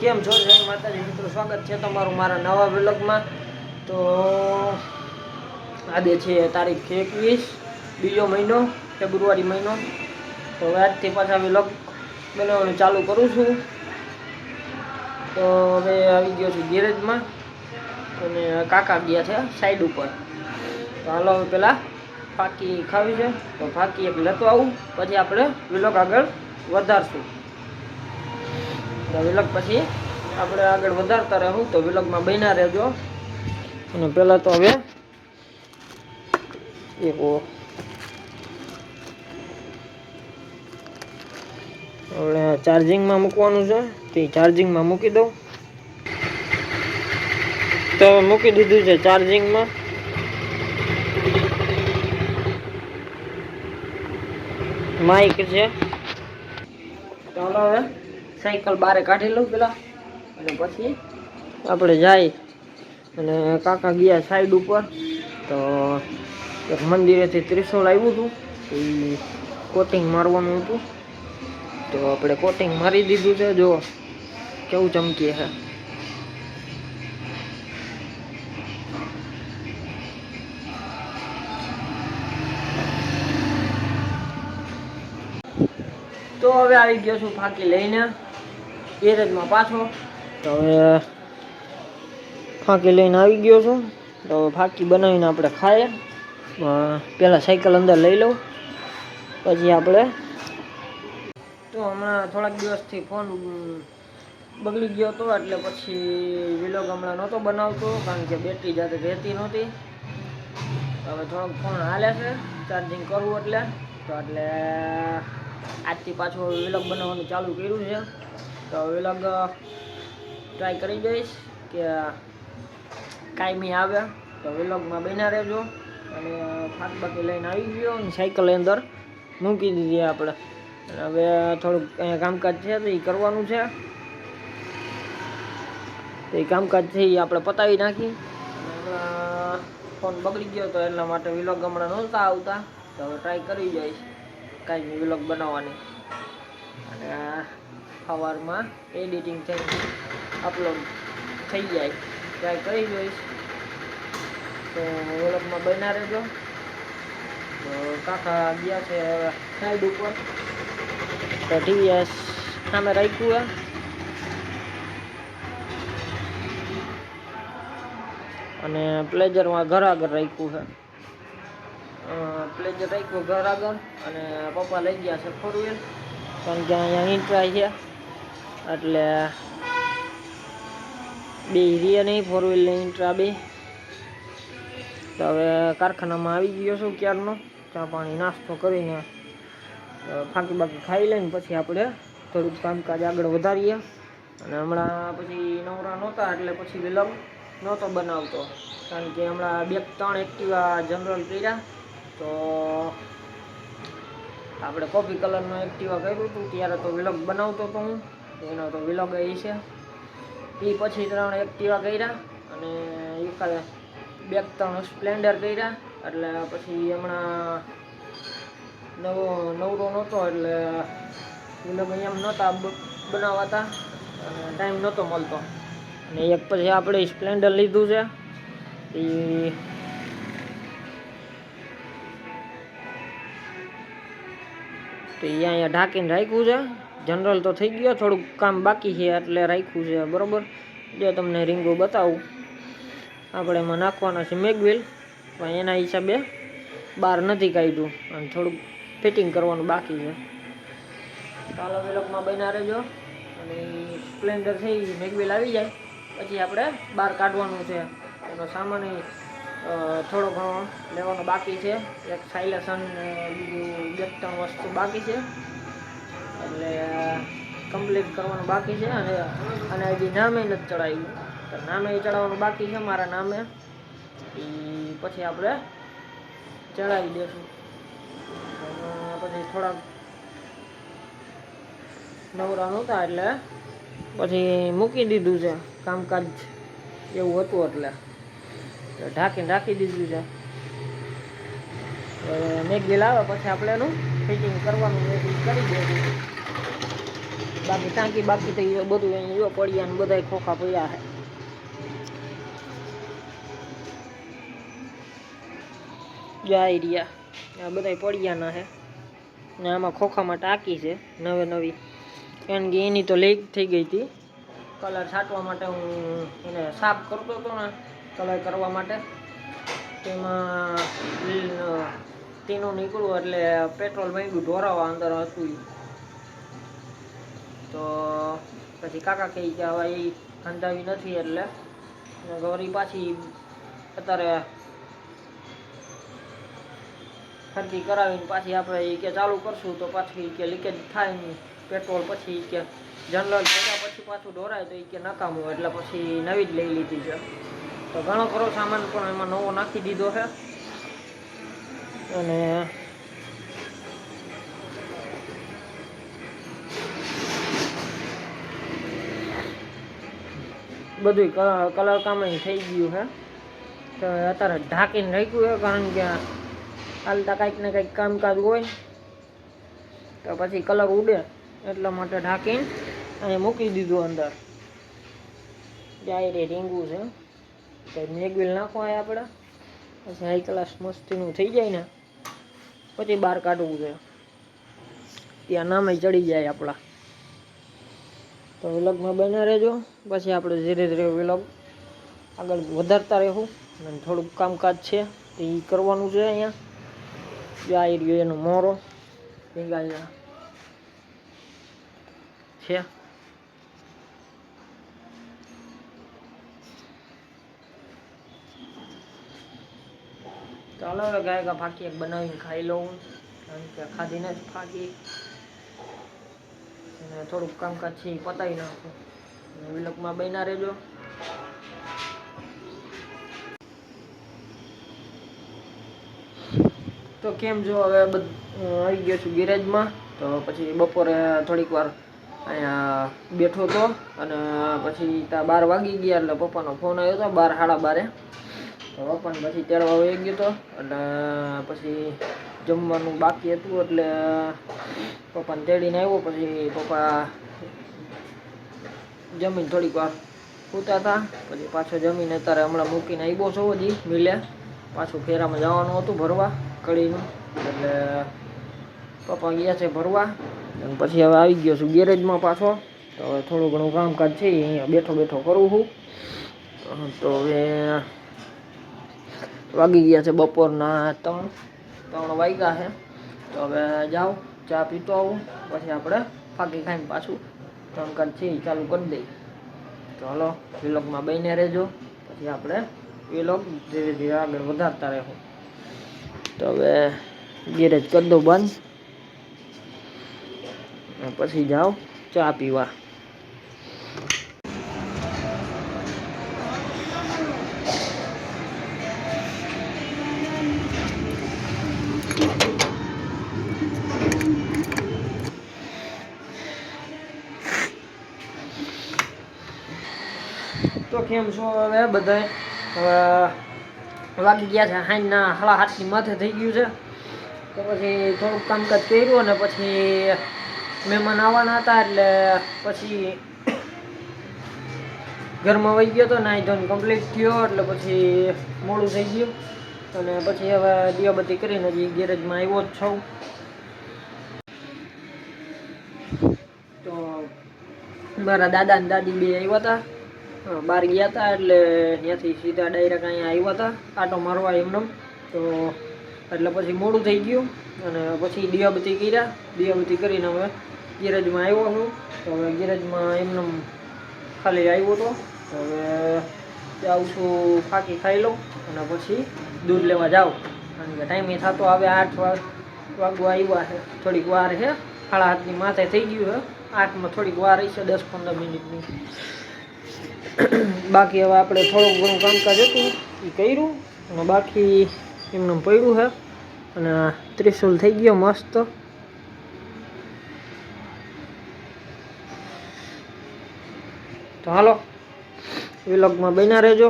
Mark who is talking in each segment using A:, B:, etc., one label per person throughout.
A: કેમ છો? જય માતાજી. મિત્રો, સ્વાગત છે તમારું મારા નવા વ્લોગમાં. તો, આજે છે તારીખ એકવીસ, બીજો મહિનો, ફેબ્રુઆરી મહિનો. તો આજથી પાછા વ્લોગ બનાવવાનું ચાલુ કરું છું. તો હવે આવી ગયો છું ગેરેજમાં. અને કાકા ગયા છે સાઈડ ઉપર. તો હાલો હવે પહેલાં ફાકી ખાવી છે. તો ફાકી એક લેતો આવું. પછી આપણે વ્લોગ આગળ વધારશું. તો વિલગ પછી આપણે આગળ વધારતા રહેવું તો વિલગમાં બન્યા રહેજો. અને પહેલાં તો હવે એક આપણે ચાર્જિંગમાં મૂકવાનું છે, તે ચાર્જિંગમાં મૂકી દઉં. તો હવે મૂકી દીધું છે ચાર્જિંગમાં. માઇક છે. ચાલો હવે. સાયકલ બારે કાઢી લઉં પેલા. અને પછી આપણે જાય. અને કાકા ગયા સાઈડ ઉપર. તો એક મંદિરેથી ત્રિશુલ આવ્યું હતું. એ કોટિંગ મારવાનું હતું. તો આપણે કોટિંગ મારી દીધું છે. જો, કેવું ચમકીએ છે. તો હવે આવી ગયો છું ફાંકી લઈને. ગેરેજમાં પાછો. તો હવે ફાંકી લઈને આવી ગયો છું. તો ફાંકી બનાવીને આપણે ખાઈએ. પહેલાં સાયકલ અંદર લઈ લઉં. પછી આપણે તો હમણાં થોડાક દિવસથી ફોન બગડી ગયો હતો એટલે પછી વિલોગ હમણાં નહોતો બનાવતો કારણ કે બેટરી જાતે રહેતી નહોતી. હવે થોડોક ફોન હાલે છે ચાર્જિંગ કરવું એટલે. તો એટલે આજથી પાછો વિલોગ બનાવવાનું ચાલુ કર્યું છે. તો વિલોગ ટ્રાય કરી જોઈશ કે કાયમી આવે. તો વિલોગમાં બેના રહેજો. અને ફાટ બાકી લઈને આવી ગયો અને સાયકલ અંદર. મૂકી દીધી આપણે. હવે થોડુંક અહીંયા કામકાજ છે તો એ કરવાનું છે. તો એ કામકાજ છે એ આપણે પતાવી નાખી. ફોન બગડી ગયો તો એટલા માટે વિલોગ હમણાં નહોતા આવતા. તો હવે ટ્રાય કરી જઈશ કાંઈ વિલોગ બનાવવાની. અને સવારમાં એડિટિંગ થઈ અપલોડ થઈ જાય. ટ્રાય કરી જોઈશ. તો વ્લોગમાં બના રહેજો. તો કાકા ગયા છે સાઈડ ઉપર. તો ટીવીએસ સામે રાખ્યું અને પ્લેજરમાં ઘર આગળ રાખ્યું છે પ્લેજર રાખ્યું ઘર આગળ અને પપ્પા લઈ ગયા છે ફોર વ્હીલ કારણ કે અહીંયા ઇન્ટ્રાય છે. એટલે બે હિરિયા નહીં ફોર વ્હીલ વ્હીલની ઇન્ટ્રા બે. તો હવે કારખાનામાં આવી ગયો છું ક્યારનો? ચા પાણી નાસ્તો કરીને ફાંકી બાકી ખાઈ લઈને પછી આપણે થોડુંક કામકાજ આગળ વધારીએ. અને હમણાં પછી નવરા નહોતા, એટલે પછી વિલંબ નહોતો બનાવતો. કારણ કે હમણાં બે ત્રણ એક્ટિવા જનરલ કર્યા. તો આપણે કોફી કલરનું એક્ટિવા કર્યું હતું, ત્યારે તો વિલંબ બનાવતો હતો હું. એનો તો વિલોગ એ છે. એ પછી ત્રણ એક્ટિવા કર્યા અને એકાદ બે ત્રણ સ્પ્લેન્ડર કર્યા. એટલે પછી હમણાં નવો, નવરો નહોતો એટલે વિલોગ એમ નહોતા બનાવાતા. અને ટાઈમ નહોતો મળતો. અને એક પછી આપણે સ્પ્લેન્ડર લીધું છે. એ તો એ અહીંયા ઢાંકીને રાખ્યું છે. જનરલ તો થઈ ગયો, થોડુંક કામ બાકી છે એટલે રાખ્યું છે, બરાબર? જો તમને રીંગો બતાવું. આપણે એમાં નાખવાના છે મેગવેલ, પણ એના હિસાબે બહાર નથી કાઢ્યું. અને થોડુંક ફિટિંગ કરવાનું બાકી છે. ચાલો વિલોકમાં બન્યા રહેજો. અને સ્પ્લેન્ડર થઈ મેગવેલ આવી જાય. પછી આપણે બહાર કાઢવાનું છે. એનો સામાન થોડો ઘણો લેવાનો બાકી છે. એક સાયલેશન બીજું બે ત્રણ વસ્તુ બાકી છે. એટલે કમ્પ્લીટ કરવાનું બાકી છે અને અને હજી નામે નથી ચડાવ્યું. તો નામે ચડાવવાનું બાકી છે મારા નામે. પછી આપણે ચડાવી દઈશું પછી થોડાક નવરા નહોતા એટલે પછી મૂકી દીધું છે કામકાજ. એવું હતું એટલે. ઢાંકીને રાખી દીધું છે. મેગી લાવે, પછી આપણે એનું ફિટિંગ કરવાનું કરી દઈશું બાકી ટાંકી બાકી થઈ ગયો બધું અહીંયા જો પડ્યા ને બધાય ખોખા પડ્યા છે જાય રહ્યા આ બધાય પડ્યાના છે ને આમાં ખોખામાં ટાંકી છે, નવે નવી. કારણ કે એની તો લીક થઈ ગઈ હતી. કલર છાંટવા માટે હું એને સાફ કરતો હતો ને, કલર કરવા માટે. તેમાં તીનું નીકળ્યું એટલે પેટ્રોલ માંગ્યું ઢોરાવા અંદર હતું. તો પછી કાકા કહે કે હવે એ ખંડાવી નથી એટલે. ગૌરી પાછી અત્યારે ખરીદી કરાવીને પાછી આપણે એ કે ચાલુ કરશું તો પાછી કે લીકેજ થાય નહીં. પેટ્રોલ પછી કે જનરલ થયા પછી પાછું દોરાય તો એ કે નકામું એટલે પછી નવી જ લઈ લીધી છે. તો ઘણો ખરો સામાન પણ એમાં નવો નાખી દીધો છે. અને બધું કલર કામ થઈ ગયું છે તો અત્યારે ઢાંકીને રાખ્યું છે કારણ કે હાલતા કંઈક ને કંઈક કામકાજ હોય. તો પછી કલર ઉડે એટલા માટે ઢાંકીને અહીં મૂકી દીધું અંદર. ડાયરે રીંગું છે. તો મેગવીલ નાખવાય આપણે. પછી હાઈ ક્લાસ મસ્તીનું થઈ જાય ને. પછી બહાર કાઢવું છે. ત્યાં નામે ચડી જાય આપણા. તો વ્લોગમાં બના રહેજો. પછી આપણે ધીરે ધીરે વ્લોગ આગળ વધારતા રહેવું. અને થોડુંક કામકાજ છે એ કરવાનું છે અહીંયા. જાય રહ્યો એનો મોરો ભીંગાઈ છે. ચાલો હવે ગાય ગા ફાકી એક બનાવીને ખાઈ લઉં. કારણ કે ખાધીને જ ફાકી. અને થોડુંક કામકાજ છે એ પતાવી નાખું. અને વિલોકમાં બન્યા રહેજો. તો કેમ જો હવે આવી ગયો છું ગેરેજમાં. તો પછી બપોરે થોડીક વાર અહીંયા બેઠો હતો અને પછી ત્યાં બાર વાગી ગયા એટલે પપ્પાનો ફોન આવ્યો હતો બાર, સાડા બારે. તો પપ્પાને પછી તેડવા વહી ગયો હતો એટલે પછી જમવાનું બાકી હતું, એટલે પપ્પાને તેડીને આવ્યો, પછી પપ્પા જમીન થોડીક વાર સૂતા હતા, પછી પાછો જમીન અત્યારે હમણાં મૂકીને આવ્યો છો હજી, મિલે. પાછું ફેરામાં જવાનું હતું ભરવા, કડીનું. એટલે પપ્પા ગયા છે ભરવા, અને પછી હવે આવી ગયો છું ગેરેજમાં પાછો. તો હવે થોડું ઘણું કામકાજ છે અહીંયા બેઠો બેઠો કરું છું. તો હવે વાગી ગયા છે બપોરના ત્રણ ત્રણ વાગ્યા છે. તો હવે જાઓ, ચા પીતો આવું, પછી આપણે ફાકી ખાઈને પાછું ત્રણ છે ચાલુ કરી દઈએ. તો હલો, વિલોગમાં બહીને રહેજો, પછી આપણે વિલોગ ધીરે ધીરે આગળ વધારતા રહેવું. તો હવે ગેરેજ કરી દો બંધ. પછી જાઓ, ચા પીવા. તો કેમ છો હવે હવે વાગી ગયા છે હાઈના હળા હાથની માથે થઈ ગયું છે. તો પછી થોડુંક કામકાજ કર્યું અને પછી મહેમાન આવવાના હતા એટલે પછી ઘરમાં વહી ગયો હતો નાઈ ધોન કમ્પ્લીટ થયો એટલે પછી મોડું થઈ ગયું. અને પછી હવે દિયાબત્તી કરીને હજી ગેરેજમાં આવ્યો જ છું. તો મારા દાદા ને દાદી બે આવ્યા હતા. બહાર ગયા હતા એટલે ત્યાંથી સીધા ડાયરેક્ટ અહીંયા આવ્યા હતા આટો મારવા એમને તો એટલે પછી મોડું થઈ ગયું અને પછી દિયાબત્તી કર્યા. દિયાબત્તી કરીને હવે ગેરેજમાં આવ્યો છું. તો હવે ગેરેજમાં એમને ખાલી આવ્યો હતો હવે જાઉં છું ફાકી ખાઈ લઉં અને પછી દૂધ લેવા જાઉં. કારણ કે ટાઈમે થતો હવે આઠ વાગ વાગવા આવ્યા છે. થોડીક વાર છે. સાડા આઠની માથે થઈ ગયું છે. આઠમાં થોડીક વાર છે દસ પંદર મિનિટની. બાકી હવે આપણે થોડુંક ઘણું કામકાજ હતું એ કર્યું, અને બાકી એમને પડ્યું છે અને ત્રિશુલ થઈ ગયો મસ્ત. તો હાલો, વિલોગમાં બન્યા રહેજો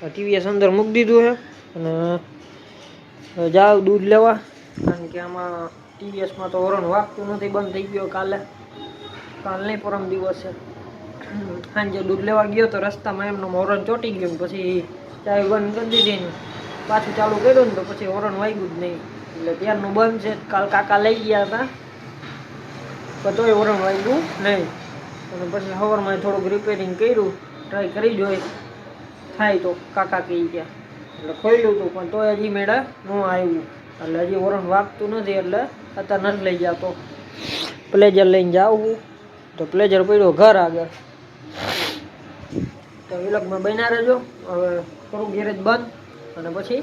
A: ટીવીએસ અંદર મૂકી દીધું છે અને જાઓ દૂધ લેવા, કારણ કે આમાં ટીવીએસમાં તો વરણ વાગતું નથી, બંધ થઈ ગયો કાલે. કાલ નહીં, પરમ દિવસે. સાંજે દૂધ લેવા ગયો તો રસ્તામાં એમનો હોરન ચોટી ગયો પછી ચાવી બંધ કરી દીધી ને પાછું ચાલુ કર્યું ને તો પછી હોરન વાગ્યું જ નહીં. એટલે ત્યારનું બંધ છે. કાલ કાકા લઈ ગયા હતા. પણ તોય હોરન વાગ્યું નહીં. અને પછી સવારમાં થોડુંક રિપેરિંગ કર્યું. ટ્રાય કરી જોઈ. થાય તો કાકા કહી ગયા. એટલે ખોલ્યું હતું પણ તોય હજી મેળા ન આવ્યું. એટલે હજી વરણ વાગતું નથી, એટલે અત્યારે નથી લઈ જતો. પ્લેજર લઈને જાવું તો પ્લેજર પડ્યો ઘર આગળ. તો વિલોગમાં બન્યા રહેજો. હવે થોડું ગેરેજ બંધ અને પછી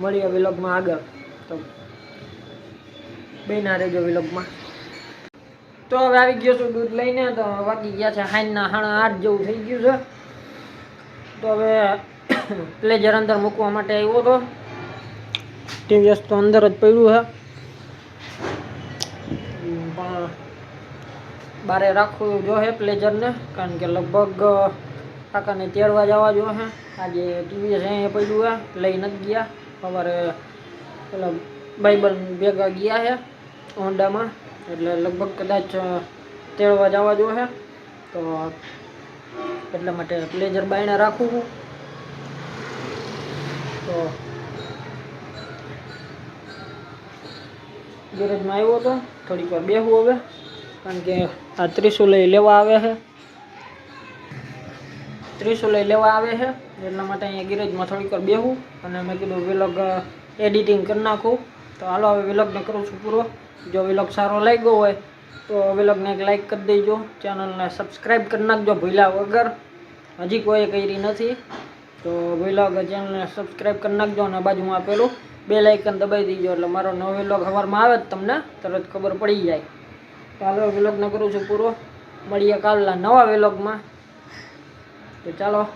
A: મળીએ વિલોગમાં આગળ. તો બન્યા રહેજો વિલોગમાં. તો હવે આવી ગયો છું દૂધ લઈને. તો વાગી ગયા છે હાઈના હાણા આઠ જેવું થઈ ગયું છે. તો હવે પ્લેજર અંદર મૂકવા માટે આવ્યો હતો ટીવીએસ તો અંદર જ પડ્યું છે. પણ બારે રાખવું જોશે પ્લેજરને કારણ કે લગભગ કાકાને તેડવા જવા જોશે આજે ટીવીએસ અહીંયા પડ્યું છે લઈ નથી ગયા. સવારે, પેલા બાઇબલ ભેગા ગયા છે હોન્ડામાં, એટલે લગભગ કદાચ તેડવા જવા જોશે તો એટલા માટે પ્લેજર બાયણે રાખું છું. તો ગેરેજમાં આવ્યો હતો થોડીક વાર બેહું હવે, કારણ કે આ ત્રિશુલય લેવા આવે છે. ત્રિશુલય લેવા આવે છે. એટલા માટે અહીંયા ગેરેજમાં થોડીક વાર બેહું અને મેં કીધું વિલોગ એડિટિંગ કરી નાખું. તો હાલો, હવે વિલોગને કરું છું પૂરો. જો વિલોગ સારો લાગ્યો હોય, તો વિલોગને એક લાઇક કરી દેજો. ચેનલને સબસ્ક્રાઈબ કરી નાખજો ભૂલ્યા વગર. હજી કોઈ કરી નથી. તો વિલોગ ચેનલને સબસ્ક્રાઈબ કરી નાખજો અને બાજુમાં આપેલું બે લાઇકન દબાઈ દીજો. એટલે મારો નવો વિલોગ સવારમાં આવે જ તમને, તરત ખબર પડી જાય. હાલો વિલોગને કરું છું પૂરો. મળીએ કાલના નવા વ્લોગમાં. તો ચાલો.